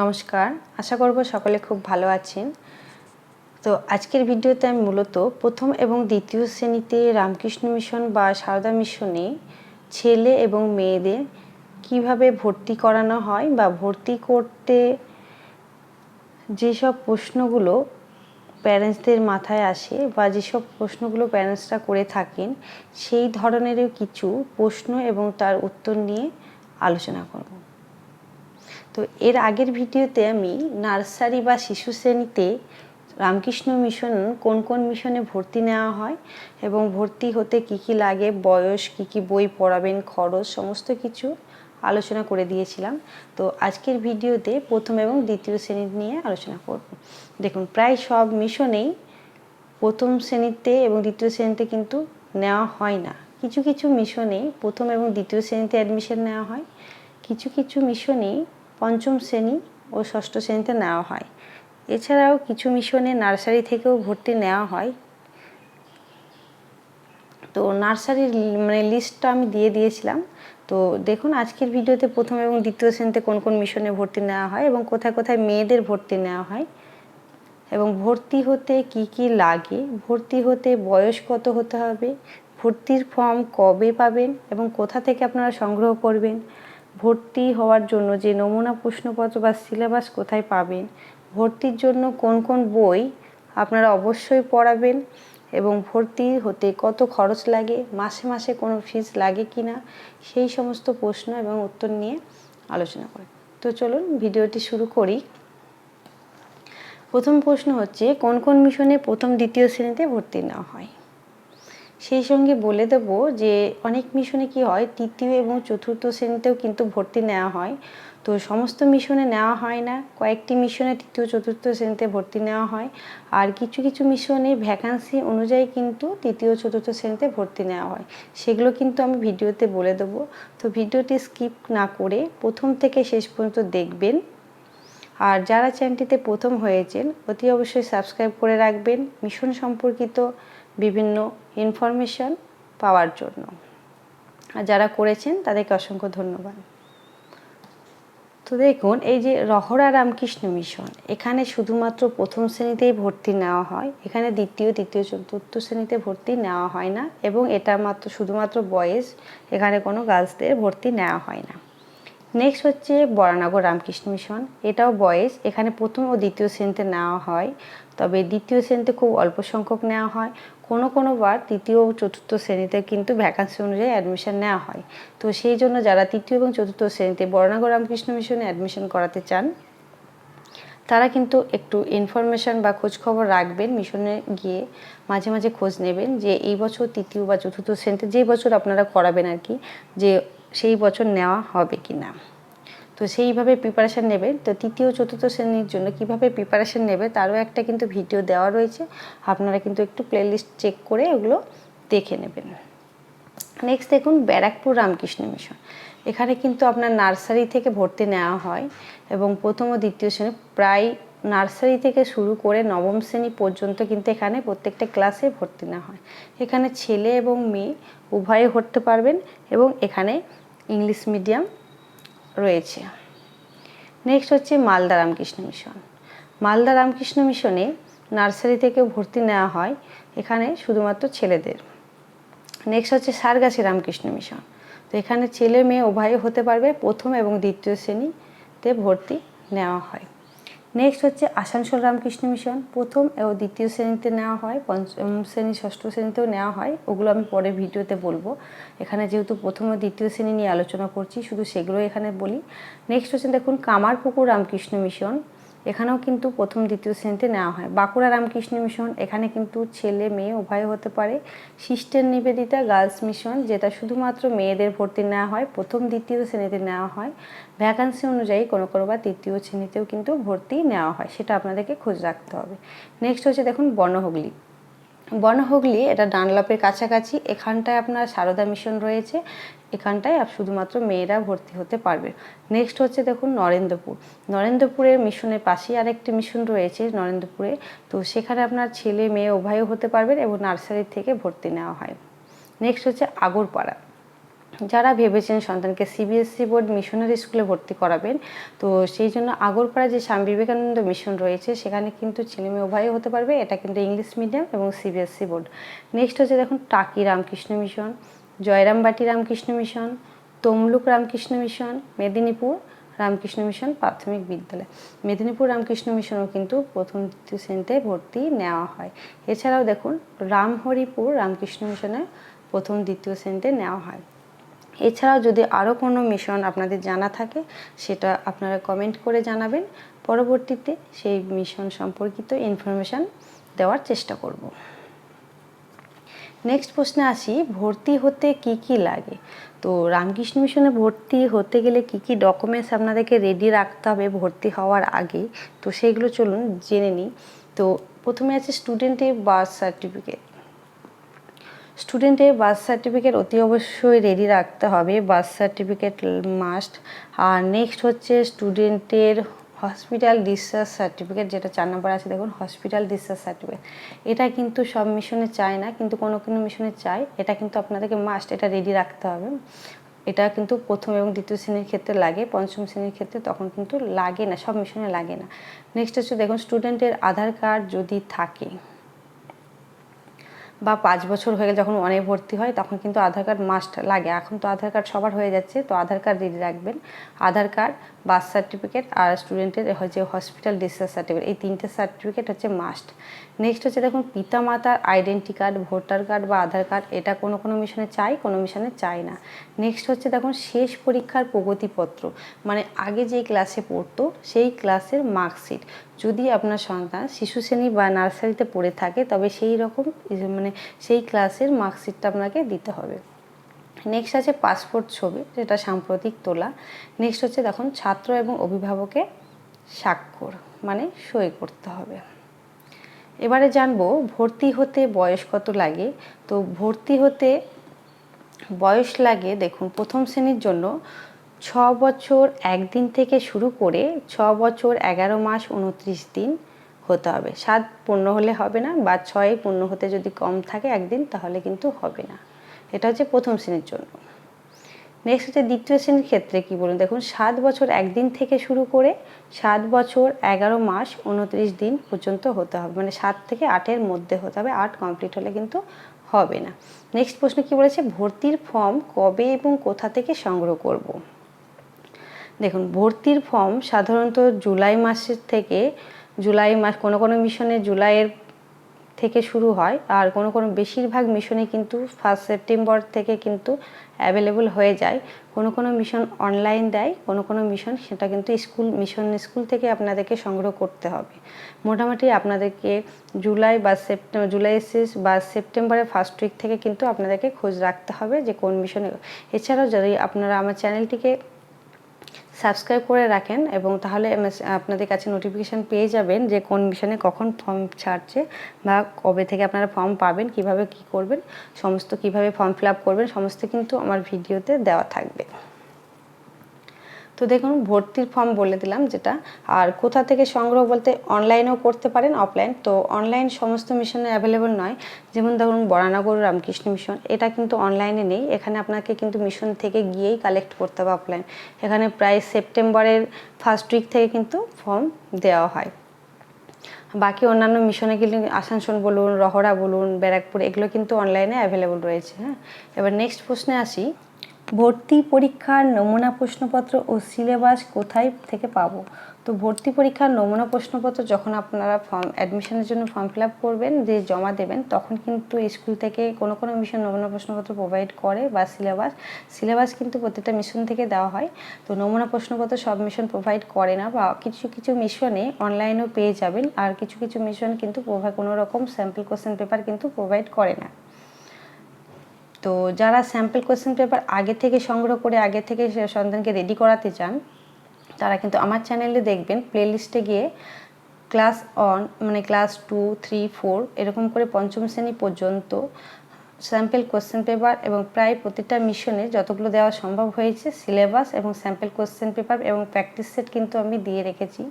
নমস্কার। আশা করব সকলে খুব ভালো আছেন। তো আজকের ভিডিওতে আমি মূলত প্রথম এবং দ্বিতীয় শ্রেণীতে রামকৃষ্ণ মিশন বা সারদা মিশনে ছেলে এবং মেয়েদের কীভাবে ভর্তি করানো হয় বা ভর্তি করতে যেসব প্রশ্নগুলো প্যারেন্টসদের মাথায় আসে বা যেসব প্রশ্নগুলো প্যারেন্টসরা করে থাকেন, সেই ধরনেরও কিছু প্রশ্ন এবং তার উত্তর নিয়ে আলোচনা করব। তো এর আগের ভিডিওতে আমি নার্সারি বা শিশু শ্রেণীতে রামকৃষ্ণ মিশন কোন কোন মিশনে ভর্তি নেওয়া হয় এবং ভর্তি হতে কি কি লাগে, বয়স, কি কি বই পড়াবেন, খরচ, সমস্ত কিছু আলোচনা করে দিয়েছিলাম। তো আজকের ভিডিওতে প্রথম এবং দ্বিতীয় শ্রেণি নিয়ে আলোচনা করব। দেখুন, প্রায় সব মিশনেই প্রথম শ্রেণীতে এবং দ্বিতীয় শ্রেণীতে কিন্তু নেওয়া হয় না। কিছু কিছু মিশনে প্রথম এবং দ্বিতীয় শ্রেণীতে অ্যাডমিশন নেওয়া হয়। কিছু কিছু মিশনে পঞ্চম শ্রেণি ও ষষ্ঠ শ্রেণীতে নেওয়া হয়। এছাড়াও কিছু মিশনে নার্সারি থেকেও ভর্তি নেওয়া হয়। তো নার্সারির মানে লিস্টটা আমি দিয়ে দিয়েছিলাম। তো দেখুন, আজকের ভিডিওতে প্রথম এবং দ্বিতীয় শ্রেণীতে কোন কোন মিশনে ভর্তি নেওয়া হয় এবং কোথায় কোথায় মেয়েদের ভর্তি নেওয়া হয় এবং ভর্তি হতে কি কি লাগে, ভর্তি হতে বয়স কত হতে হবে, ভর্তির ফর্ম কবে পাবেন এবং কোথা থেকে আপনারা সংগ্রহ করবেন ভর্তি হওয়ার জন্য যে নমুনা প্রশ্নপত্র বা সিলেবাস কোথায় পাবেন, ভর্তির জন্য কোন কোন বই আপনারা অবশ্যই পড়াবেন এবং ভর্তি হতে কত খরচ লাগে, মাসে মাসে কোনো ফিস লাগে কি না সেই সমস্ত প্রশ্ন এবং উত্তর নিয়ে আলোচনা করি। তো চলুন ভিডিওটি শুরু করি। প্রথম প্রশ্ন হচ্ছে, কোন কোন মিশনে প্রথম, দ্বিতীয় শ্রেণীতে ভর্তি নেওয়া হয়? সেই সঙ্গে বলে দেব যে অনেক মিশনে কি হয়, তৃতীয় এবং চতুর্থ শ্রেণীতেও কিন্তু ভর্তি নেওয়া হয়। তো সমস্ত মিশনে নেওয়া হয় না, কয়েকটি মিশনে তৃতীয়, চতুর্থ শ্রেণীতে ভর্তি নেওয়া হয়। আর কিছু কিছু মিশনে ভ্যাকান্সি অনুযায়ী কিন্তু তৃতীয়, চতুর্থ শ্রেণীতে ভর্তি নেওয়া হয়। সেগুলো কিন্তু আমি ভিডিওতে বলে দেবো। তো ভিডিওটি স্কিপ না করে প্রথম থেকে শেষ পর্যন্ত দেখবেন। আর যারা চ্যানেলটিতে প্রথম হয়েছেন, অতি অবশ্যই সাবস্ক্রাইব করে রাখবেন। মিশন সম্পর্কিত বিভিন্ন ইনফরমেশন পাওয়ার জন্য। আর যারা করেছেন, তাদেরকে অসংখ্য ধন্যবাদ। তো দেখুন, এই যে রহরা রামকৃষ্ণ মিশন, এখানে শুধুমাত্র প্রথম শ্রেণীতেই ভর্তি নেওয়া হয়, এখানে দ্বিতীয়, তৃতীয়, চতুর্থ শ্রেণীতে ভর্তি নেওয়া হয় না, এবং এটা মাত্র, শুধুমাত্র বয়েজ এখানে কোনো গার্লসদের ভর্তি নেওয়া হয় না। নেক্সট হচ্ছে বরানগর রামকৃষ্ণ মিশন, এটাও বয়েজ এখানে প্রথম ও দ্বিতীয় শ্রেণীতে নেওয়া হয়, তবে দ্বিতীয় শ্রেণীতে খুব অল্প সংখ্যক নেওয়া হয়। কোনো কোনো বার তৃতীয় ও চতুর্থ শ্রেণীতে কিন্তু ভ্যাকান্সি অনুযায়ী অ্যাডমিশন নেওয়া হয়। তো সেই জন্য যারা তৃতীয় এবং চতুর্থ শ্রেণীতে বরানগর রামকৃষ্ণ মিশনে অ্যাডমিশন করাতে চান, তারা কিন্তু একটু ইনফরমেশান বা খোঁজ খবর রাখবেন, মিশনে গিয়ে মাঝে মাঝে খোঁজ নেবেন যে এই বছর তৃতীয় বা চতুর্থ শ্রেণীতে যে বছর আপনারা করাবেন আর কি, যে সেই বছর নেওয়া হবে কি না তো সেইভাবে প্রিপারেশান নেবে। তো তৃতীয়, চতুর্থ শ্রেণির জন্য কীভাবে প্রিপারেশান নেবে তারও একটা কিন্তু ভিডিও দেওয়া রয়েছে। আপনারা কিন্তু একটু প্লেলিস্ট চেক করে ওগুলো দেখে নেবেন। নেক্সট দেখুন, ব্যারাকপুর রামকৃষ্ণ মিশন এখানে কিন্তু আপনার নার্সারি থেকে ভর্তি নেওয়া হয় এবং প্রথম ও দ্বিতীয় শ্রেণি প্রায় নার্সারি থেকে শুরু করে নবম শ্রেণি পর্যন্ত কিন্তু এখানে প্রত্যেকটা ক্লাসে ভর্তি নেওয়া হয়। এখানে ছেলে এবং মেয়ে উভয়ে ভরতে পারবেন এবং এখানে ইংলিশ মিডিয়াম রয়েছে। নেক্সট হচ্ছে মালদা রামকৃষ্ণ মিশন। মালদা রামকৃষ্ণ মিশনে নার্সারি থেকে ভর্তি নেওয়া হয় এখানে শুধুমাত্র ছেলেদের। নেক্সট হচ্ছে সারগাছি রামকৃষ্ণ মিশন। তো এখানে ছেলে মেয়ে উভয় হতে পারবে প্রথম এবং দ্বিতীয় শ্রেণীতে ভর্তি নেওয়া হয়। নেক্সট হচ্ছে আসানসোল রামকৃষ্ণ মিশন। প্রথম ও দ্বিতীয় শ্রেণীতে নেওয়া হয়, পঞ্চম শ্রেণি, ষষ্ঠ শ্রেণীতেও নেওয়া হয়। ওগুলো আমি পরে ভিডিওতে বলব। এখানে যেহেতু প্রথম ও দ্বিতীয় শ্রেণি নিয়ে আলোচনা করছি, শুধু সেগুলো এখানে বলি। নেক্সট হচ্ছে দেখুন কামারপুকুর রামকৃষ্ণ মিশন। এখানেও কিন্তু প্রথম, দ্বিতীয় শ্রেণীতে নেওয়া হয়। বাঁকুড়া রামকৃষ্ণ মিশন, এখানে কিন্তু ছেলে মেয়ে উভয় হতে পারে। সিস্টার নিবেদিতা গার্লস মিশন, যেটা শুধুমাত্র মেয়েদের ভর্তি নেওয়া হয়, প্রথম, দ্বিতীয় শ্রেণীতে নেওয়া হয়। ভ্যাকান্সি অনুযায়ী কোনো কোনো বা তৃতীয় শ্রেণীতেও কিন্তু ভর্তি নেওয়া হয়, সেটা আপনাদেরকে খোঁজ রাখতে হবে। নেক্সট হচ্ছে দেখুন বনহুগলি বনহুগলি, এটা ডানলপের কাছাকাছি। এখানটায় আপনার সারদা মিশন রয়েছে। এখানটায় শুধুমাত্র মেয়েরা ভর্তি হতে পারবে। নেক্সট হচ্ছে দেখুন নরেন্দ্রপুর। নরেন্দ্রপুরের মিশনের পাশেই আরেকটি মিশন রয়েছে নরেন্দ্রপুরে। তো সেখানে আপনার ছেলে, মেয়ে উভয়ও হতে পারবেন এবং নার্সারি থেকে ভর্তি নেওয়া হয়। নেক্সট হচ্ছে আগরপাড়া। যারা ভেবেছেন সন্তানকে সিবিএসসি বোর্ড মিশনারি স্কুলে ভর্তি করাবেন, তো সেই জন্য আগরপাড়া যে স্বামী বিবেকানন্দ মিশন রয়েছে, সেখানে কিন্তু ছেলেমেয়ে উভয়ই হতে পারবে। এটা কিন্তু ইংলিশ মিডিয়াম এবং সিবিএসসি বোর্ড। নেক্সট হচ্ছে দেখুন Taki Ramakrishna Mission, Jayrambati Ramakrishna Mission, Tamluk Ramakrishna Mission, Medinipur Ramakrishna Mission প্রাথমিক বিদ্যালয়। মেদিনীপুর রামকৃষ্ণ মিশনও কিন্তু প্রথম, দ্বিতীয় শ্রেণীতে ভর্তি নেওয়া হয়। এছাড়াও দেখুন রামহরিপুর রামকৃষ্ণ মিশনে প্রথম, দ্বিতীয় শ্রেণীতে নেওয়া হয়। এছাড়াও যদি আরও কোনো মিশন আপনাদের জানা থাকে, সেটা আপনারা কমেন্ট করে জানাবেন। পরবর্তীতে সেই মিশন সম্পর্কিত ইনফরমেশান দেওয়ার চেষ্টা করব। নেক্সট প্রশ্নে আসি, ভর্তি হতে কি কি লাগে? তো রামকৃষ্ণ মিশনে ভর্তি হতে গেলে কি কি ডকুমেন্টস আপনাদেরকে রেডি রাখতে হবে ভর্তি হওয়ার আগে? তো সেইগুলো চলুন জেনে নিই। তো প্রথমে আছে স্টুডেন্টের বার্থ সার্টিফিকেট স্টুডেন্টের বার্থ সার্টিফিকেট অতি অবশ্যই রেডি রাখতে হবে। বার্থ সার্টিফিকেট মাস্ট আর নেক্সট হচ্ছে স্টুডেন্টের হসপিটাল ডিসচার্জ সার্টিফিকেট যেটা চার নম্বর আছে, দেখুন হসপিটাল ডিসচার্জ সার্টিফিকেট এটা কিন্তু সব মিশনে চায় না, কিন্তু কোনো কোনো মিশনে চায়। এটা কিন্তু আপনাদেরকে মাস্ট এটা রেডি রাখতে হবে। এটা কিন্তু প্রথম এবং দ্বিতীয় শ্রেণির ক্ষেত্রে লাগে, পঞ্চম শ্রেণির ক্ষেত্রে তখন কিন্তু লাগে না, সব মিশনে লাগে না। নেক্সট হচ্ছে, দেখুন, স্টুডেন্টের আধার কার্ড যদি থাকে। বা পাঁচ বছর হয়ে গেলে যখন অনেক ভর্তি হয়, তখন কিন্তু আধার কার্ড মাস্ট লাগে। এখন তো আধার কার্ড সবার হয়ে যাচ্ছে, তো আধার কার্ড রেডি রাখবেন। আধার কার্ড বার্থ সার্টিফিকেট আর স্টুডেন্টের হচ্ছে হসপিটাল ডিসচার্জ সার্টিফিকেট। এই তিনটে সার্টিফিকেট হচ্ছে মাস্ট নেক্সট হচ্ছে দেখুন পিতা মাতার আইডেন্টি কার্ড ভোটার কার্ড বা আধার কার্ড এটা কোনো কোনো মিশনে চাই, কোনো মিশনে চাই না। নেক্সট হচ্ছে দেখুন, শেষ পরীক্ষার প্রগতিপত্র। মানে আগে যেই ক্লাসে পড়তো, সেই ক্লাসের মার্কশিট যদি আপনার সন্তান শিশু শ্রেণি বা নার্সারিতে পড়ে থাকে, তবে সেই রকম মানে সেই ক্লাসের মার্কশিটটা আপনাকে দিতে হবে। নেক্সট আছে পাসপোর্ট ছবি, যেটা সাম্প্রতিক তোলা। নেক্সট হচ্ছে দেখুন, ছাত্র এবং অভিভাবকে স্বাক্ষর মানে সই করতে হবে। এবারে জানব, ভর্তি হতে বয়স কত লাগে? তো ভর্তি হতে বয়স লাগে, দেখুন, প্রথম শ্রেণির জন্য ছ বছর একদিন থেকে শুরু করে ছ বছর এগারো মাস উনত্রিশ দিন হতে হবে। সাত পূর্ণ হলে হবে না, বা ছয় পূর্ণ হতে যদি কম থাকে একদিন, তাহলে কিন্তু হবে না। এটা হচ্ছে প্রথম শ্রেণির জন্য। নেক্সট হচ্ছে দ্বিতীয় শ্রেণির ক্ষেত্রে কি বলুন? দেখুন, সাত বছর একদিন থেকে শুরু করে সাত বছর এগারো মাস উনত্রিশ দিন পর্যন্ত হতে হবে। মানে সাত থেকে আটের মধ্যে হতে হবে, আট কমপ্লিট হলে কিন্তু হবে না। নেক্সট প্রশ্ন কি বলেছে? ভর্তির ফর্ম কবে এবং কোথা থেকে সংগ্রহ করব। দেখুন, ভর্তির ফর্ম সাধারণত জুলাই মাসের থেকে, জুলাই মাস কোনো কোনো মিশনে জুলাইয়ের থেকে শুরু হয় আর কোনো কোনো বেশিরভাগ মিশনে কিন্তু ফার্স্ট সেপ্টেম্বর থেকে কিন্তু অ্যাভেলেবল হয়ে যায়। কোনো কোনো মিশন অনলাইন দেয়, কোনো কোনো মিশন সেটা কিন্তু স্কুল মিশন স্কুল থেকে আপনাদেরকে সংগ্রহ করতে হবে। মোটামুটি আপনাদেরকে জুলাই বা সেপ্টেম্বর জুলাই শেষ বা সেপ্টেম্বরের ফার্স্ট উইক থেকে কিন্তু আপনাদেরকে খোঁজ রাখতে হবে যে কোন মিশনে এছাড়াও যদি আপনারা আমার চ্যানেলটিকে সাবস্ক্রাইব করে রাখেন এবং তাহলে আপনাদের কাছে নোটিফিকেশান পেয়ে যাবেন যে কোন মিশনে কখন ফর্ম ছাড়ছে বা কবে থেকে আপনারা ফর্ম পাবেন, কীভাবে কি করবেন, সমস্ত কীভাবে ফর্ম ফিল আপ করবেন, সমস্ত কিন্তু আমার ভিডিওতে দেওয়া থাকবে। তো দেখুন, ভর্তির ফর্ম বলে দিলাম যেটা। আর কোথা থেকে সংগ্রহ বলতে অনলাইনেও করতে পারেন অফলাইন তো অনলাইন সমস্ত মিশনে অ্যাভেলেবল নয়। যেমন ধরুন, বরানগর রামকৃষ্ণ মিশন এটা কিন্তু অনলাইনে নেই। এখানে আপনাকে কিন্তু মিশন থেকে গিয়েই কালেক্ট করতে হবে অফলাইন এখানে প্রায় সেপ্টেম্বরের ফার্স্ট উইক থেকে কিন্তু ফর্ম দেওয়া হয়। বাকি অন্যান্য মিশনে গেলে আসানসোল বলুন রহরা বলুন, ব্যারাকপুর, এগুলো কিন্তু অনলাইনে অ্যাভেলেবল রয়েছে হ্যাঁ। এবার নেক্সট প্রশ্নে আসি। ভর্তি পরীক্ষার নমুনা প্রশ্নপত্র ও সিলেবাস কোথায় থেকে পাবো? তো ভর্তি পরীক্ষার নমুনা প্রশ্নপত্র যখন আপনারা ফর্ম অ্যাডমিশনের জন্য ফর্ম ফিল আপ করবেন, যে জমা দেবেন, তখন কিন্তু স্কুল থেকে কোনো কোনো মিশন নমুনা প্রশ্নপত্র প্রোভাইড করে বা সিলেবাস। সিলেবাস কিন্তু প্রত্যেকটা মিশন থেকে দেওয়া হয়। তো নমুনা প্রশ্নপত্র সব মিশন প্রোভাইড করে না বা কিছু কিছু মিশনে অনলাইনেও পেয়ে যাবেন। আর কিছু কিছু মিশন কিন্তু কোনো রকম স্যাম্পল কোশ্চেন পেপার কিন্তু প্রোভাইড করে না। তো যারা স্যাম্পল কোয়েশ্চেন পেপার আগে থেকে সংগ্রহ করে, আগে থেকে সন্তানকে রেডি করাতে চান, তারা কিন্তু আমার চ্যানেলে দেখবেন প্লেলিস্টে গিয়ে ক্লাস অন মানে ক্লাস টু থ্রি ফোর এরকম করে পঞ্চম শ্রেণি পর্যন্ত স্যাম্পল কোশ্চেন পেপার এবং প্রায় প্রতিটা মিশনে যতগুলো দেওয়া সম্ভব হয়েছে, সিলেবাস এবং স্যাম্পেল কোশ্চেন পেপার এবং প্র্যাকটিস সেট কিন্তু আমি দিয়ে রেখেছি,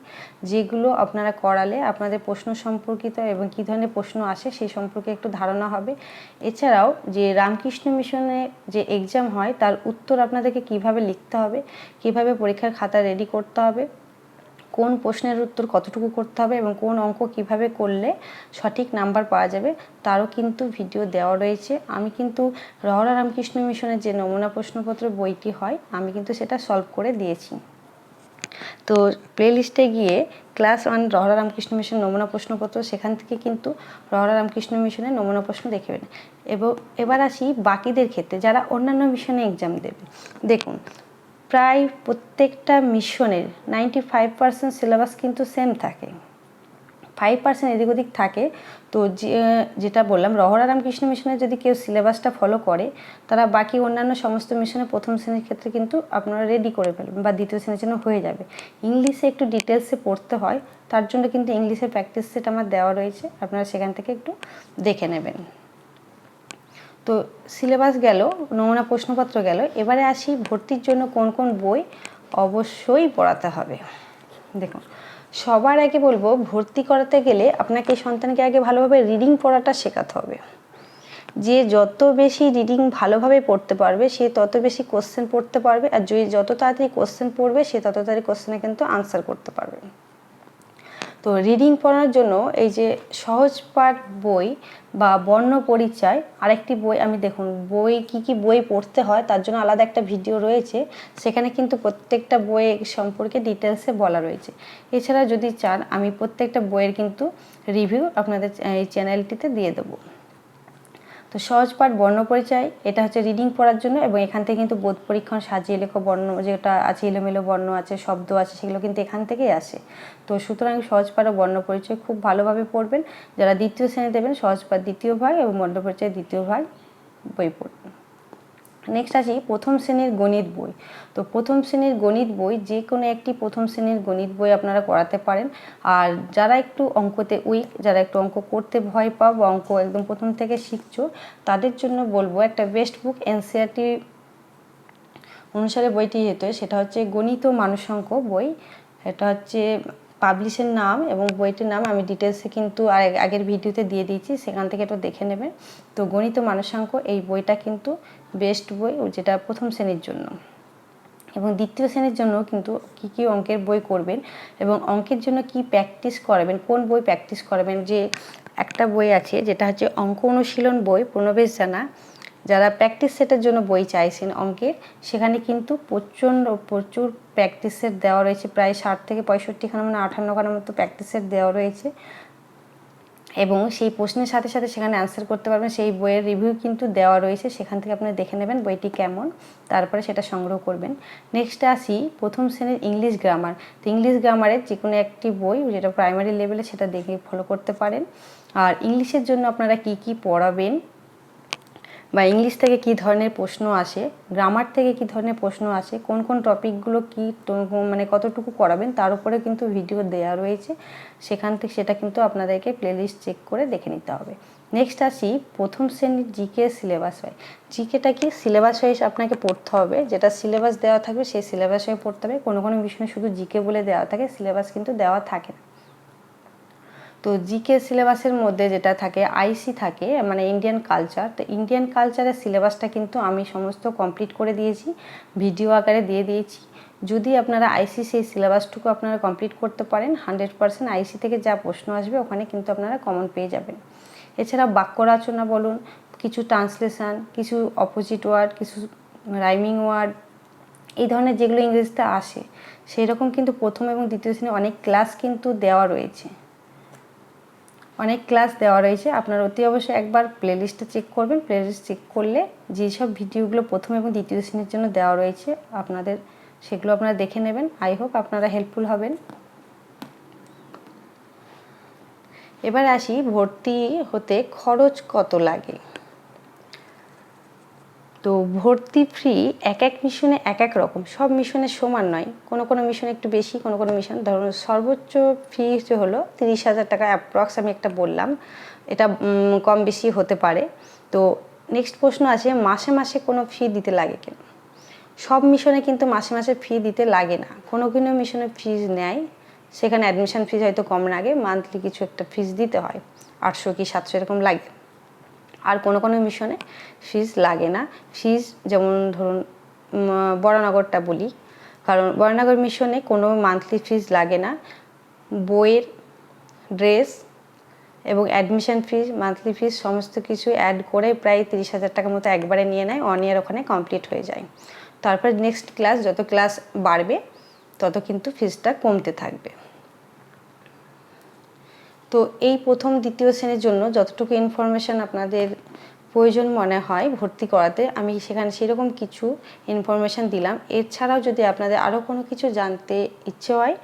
যেগুলো আপনারা করালে আপনাদের প্রশ্ন সম্পর্কিত এবং কী ধরনের প্রশ্ন আসে সেই সম্পর্কে একটু ধারণা হবে। এছাড়াও যে রামকৃষ্ণ মিশনে যে এক্সাম হয়, তার উত্তর আপনাদেরকে কীভাবে লিখতে হবে, কীভাবে পরীক্ষার খাতা রেডি করতে হবে কোন প্রশ্নের উত্তর কতটুকু করতে হবে এবং কোন অঙ্ক কীভাবে করলে সঠিক নাম্বার পাওয়া যাবে তারও কিন্তু ভিডিও দেওয়া রয়েছে। আমি কিন্তু রহরা রামকৃষ্ণ মিশনের যে নমুনা প্রশ্নপত্র বইটি হয়, আমি কিন্তু সেটা সলভ করে দিয়েছি। তো প্লে লিস্টে গিয়ে class one Rahara Ramakrishna Mission নমুনা প্রশ্নপত্র, সেখান থেকে কিন্তু রহরা রামকৃষ্ণ মিশনের নমুনা প্রশ্ন দেখবেন এবং, এবার আসি বাকিদের ক্ষেত্রে, যারা অন্যান্য মিশনে এক্সাম দেবে। দেখুন প্রায় প্রত্যেকটা মিশনের নাইনটি ফাইভ পার্সেন্ট সিলেবাস কিন্তু সেম থাকে। ফাইভ পার্সেন্ট এদিক ওদিক থাকে। তো যেটা বললাম, রহরা রামকৃষ্ণ মিশনের যদি কেউ সিলেবাসটা ফলো করে, তারা বাকি অন্যান্য সমস্ত মিশনে প্রথম শ্রেণির ক্ষেত্রে কিন্তু আপনারা রেডি করে ফেলবেন বা দ্বিতীয় শ্রেণির জন্য হয়ে যাবে। ইংলিশে একটু ডিটেলসে পড়তে হয়, তার জন্য কিন্তু ইংলিশের প্র্যাকটিস সেট আমার দেওয়া রয়েছে। আপনারা সেখান থেকে একটু দেখে নেবেন। তো সিলেবাস গেল, নমুনা প্রশ্নপত্র গেল, এবারে আসি ভর্তির জন্য কোন কোন বই অবশ্যই পড়াতে হবে। দেখুন, সবার আগে বলব ভর্তি করাতে গেলে আপনাকে সন্তানকে আগে ভালোভাবে রিডিং পড়াটা শেখাতে হবে। যে যত বেশি রিডিং ভালোভাবে পড়তে পারবে, সে তত বেশি কোশ্চেন পড়তে পারবে, আর যে যত তাড়াতাড়ি কোশ্চেন পড়বে, সে তত তাড়াতাড়ি কোশ্চেনে কিন্তু আনসার করতে পারবে। তো রিডিং পড়ানোর জন্য এই যে সহজ পাঠ বই বা বর্ণ পরিচয়, আরেকটি বই আমি দেখুন, বই কি কি বই পড়তে হয় তার জন্য আলাদা একটা ভিডিও রয়েছে। সেখানে কিন্তু প্রত্যেকটা বই সম্পর্কে ডিটেলসে বলা রয়েছে। এছাড়া যদি চান, আমি প্রত্যেকটা বইয়ের কিন্তু রিভিউ আপনাদের, এই চ্যানেলটিতে দিয়ে দেবো। তো সহজ পাঠ, বর্ণ পরিচয়, এটা হচ্ছে রিডিং পড়ার জন্য এবং এখান থেকে কিন্তু বোধ পরীক্ষণ, সাজিয়ে লেখো বর্ণ যেটা আছে, এলোমেলো বর্ণ আছে, শব্দ আছে, সেগুলো কিন্তু এখান থেকেই আসে। তো সুতরাং সহজ পাঠ ও বর্ণ পরিচয় খুব ভালোভাবে পড়বেন। যারা দ্বিতীয় শ্রেণি দেবেন, সহজ পাঠ দ্বিতীয় ভাগ এবং বর্ণপরিচয় দ্বিতীয় ভাগ বই পড়বেন। নেক্সট আসি প্রথম শ্রেণির গণিত বই। তো প্রথম শ্রেণির গণিত বই যে কোনো একটি প্রথম শ্রেণির গণিত বই আপনারা করাতে পারেন। আর যারা একটু অঙ্কতে উইক যারা একটু অঙ্ক করতে ভয় পাও বা অঙ্ক একদম প্রথম থেকে শিখছো, তাদের জন্য বলব একটা বেস্ট বুক এনসিআরটি অনুসারে বইটি যেতে সেটা হচ্ছে গণিত মানুষাঙ্ক বই। এটা হচ্ছে পাবলিশের নাম এবং বইটির নাম আমি ডিটেলসে কিন্তু আর আগের ভিডিওতে দিয়ে দিয়েছি, সেখান থেকে একটু দেখে নেবেন। তো গণিত মানসাঙ্ক, এই বইটা কিন্তু বেস্ট বই, যেটা প্রথম শ্রেণির জন্য। এবং দ্বিতীয় শ্রেণির জন্য কিন্তু কি কি অঙ্কের বই করবেন এবং অঙ্কের জন্য কি প্র্যাকটিস করাবেন, কোন বই প্র্যাকটিস করাবেন, যে একটা বই আছে, যেটা হচ্ছে অঙ্ক অনুশীলন বই, প্রণবেশ জানা। যারা প্র্যাকটিস সেটের জন্য বই চাইছেন অঙ্কের, সেখানে কিন্তু প্রচণ্ড, প্রচুর প্র্যাকটিস সেট দেওয়া রয়েছে। প্রায় ষাট থেকে পঁয়ষট্টিখানা মানে আঠান্নখানার মতো প্র্যাকটিসের দেওয়া রয়েছে। এবং সেই প্রশ্নের সাথে সাথে সেখানে অ্যান্সার করতে পারবেন। সেই বইয়ের রিভিউ কিন্তু দেওয়া রয়েছে। সেখান থেকে আপনি দেখে নেবেন বইটি কেমন। তারপরে সেটা সংগ্রহ করবেন। নেক্সট আসি প্রথম শ্রেণির ইংলিশ গ্রামার তো ইংলিশ গ্রামারের যে কোনো একটি বই যেটা প্রাইমারি লেভেলে সেটা দেখে ফলো করতে পারেন। আর ইংলিশের জন্য আপনারা কি কি পড়াবেন বা ইংলিশ থেকে কি ধরনের প্রশ্ন আসে গ্রামার থেকে কি ধরনের প্রশ্ন আসে, কোন কোন টপিকগুলো কি মানে কতটুকু করাবেন, তার উপরে কিন্তু ভিডিও দেওয়া রয়েছে। সেখান থেকে সেটা কিন্তু আপনাদেরকে প্লেলিস্ট চেক করে দেখে নিতে হবে। নেক্সট আসি, প্রথম শ্রেণির জিকে সিলেবাস হয়। জিকেটা কি সিলেবাস ওয়াইজ আপনাকে পড়তে হবে, যেটা সিলেবাস দেওয়া থাকবে, সেই সিলেবাস হয়ে পড়তে হবে। কোনো কোনো বিষয়ে শুধু জিকে বলে দেওয়া থাকে সিলেবাস কিন্তু দেওয়া থাকে না। তো জিকে সিলেবাসের মধ্যে যেটা থাকে আইসি থাকে মানে ইন্ডিয়ান কালচার তো ইন্ডিয়ান কালচারের সিলেবাসটা কিন্তু আমি সমস্ত কমপ্লিট করে দিয়েছি ভিডিও আকারে দিয়ে দিয়েছি। যদি আপনারা আইসি সেই সিলেবাসটুকু আপনারা কমপ্লিট করতে পারেন হান্ড্রেড পার্সেন্ট আইসি থেকে যা প্রশ্ন আসবে, ওখানে কিন্তু আপনারা কমন পেয়ে যাবেন। এছাড়া বাক্য রচনা বলুন, কিছু ট্রান্সলেশান কিছু অপোজিট ওয়ার্ড কিছু রাইমিং ওয়ার্ড এই ধরনের যেগুলো ইংরেজিতে আসে সেই রকম কিন্তু প্রথম এবং দ্বিতীয় শ্রেণি অনেক ক্লাস কিন্তু দেওয়া রয়েছে। অনেক ক্লাস দেওয়া রয়েছে। আপনারা অতি অবশ্যই একবার প্লেলিস্টটা চেক করবেন। প্লেলিস্ট চেক করলে যেসব ভিডিওগুলো প্রথম এবং দ্বিতীয় শ্রেণির জন্য দেওয়া রয়েছে, আপনাদের সেগুলো আপনারা দেখে নেবেন। আই হোপ আপনারা হেল্পফুল হবেন। এবার আসি ভর্তি হতে খরচ কত লাগে? তো ভর্তি ফ্রি এক এক মিশনে এক এক রকম। সব মিশনে সমান নয়। কোনো কোনো মিশনে একটু বেশি, কোনো কোনো মিশন ধরুন সর্বোচ্চ ফি হলো তিরিশ হাজার টাকা অ্যাপ্রক্স আমি একটা বললাম। এটা কম বেশি হতে পারে। তো নেক্সট প্রশ্ন আছে, মাসে মাসে কোনো ফি দিতে লাগে কেন? সব মিশনে কিন্তু মাসে মাসে ফি দিতে লাগে না। কোনো কোনো মিশনে ফিজ নেয়। সেখানে অ্যাডমিশন ফিজ হয়তো কম লাগে। মান্থলি কিছু একটা ফিজ দিতে হয়। আটশো কি সাতশো এরকম লাগে। আর কোনো কোনো মিশনে ফিজ লাগে না। ফিজ যেমন ধরুন বরানগরটা বলি। কারণ বরানগর মিশনে কোনো মান্থলি ফিজ লাগে না। বইয়ের ড্রেস এবং অ্যাডমিশন ফিজ মান্থলি ফিজ সমস্ত কিছু অ্যাড করে প্রায় তিরিশ হাজার টাকার মতো একবারে নিয়ে নেয় ওয়ান ইয়ার ওখানে কমপ্লিট হয়ে যায়। তারপর নেক্সট ক্লাস যত ক্লাস বাড়বে, তত কিন্তু ফিজটা কমতে থাকবে। তো এই প্রথম, দ্বিতীয় শ্রেণির জন্য যতটুকু ইনফরমেশন আপনাদের প্রয়োজন মনে হয় ভর্তি করাতে, আমি সেখানে সেরকম কিছু ইনফরমেশন দিলাম। এছাড়াও যদি আপনাদের আরও কোনো কিছু জানতে ইচ্ছে হয়,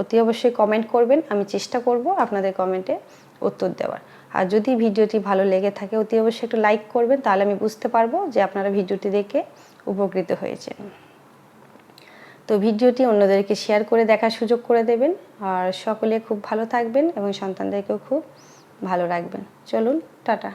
অতি অবশ্যই কমেন্ট করবেন। আমি চেষ্টা করব আপনাদের কমেন্টে উত্তর দেওয়ার। আর যদি ভিডিওটি ভালো লেগে থাকে, অতি অবশ্যই একটু লাইক করবেন, তাহলে আমি বুঝতে পারব যে আপনারা ভিডিওটি দেখে উপকৃত হয়েছেন। তো ভিডিওটি অন্যদেরকে শেয়ার করে দেখার সুযোগ করে দেবেন। আর সকলে খুব ভালো থাকবেন এবং সন্তানদেরকেও খুব ভালো রাখবেন। চলুন, টাটা।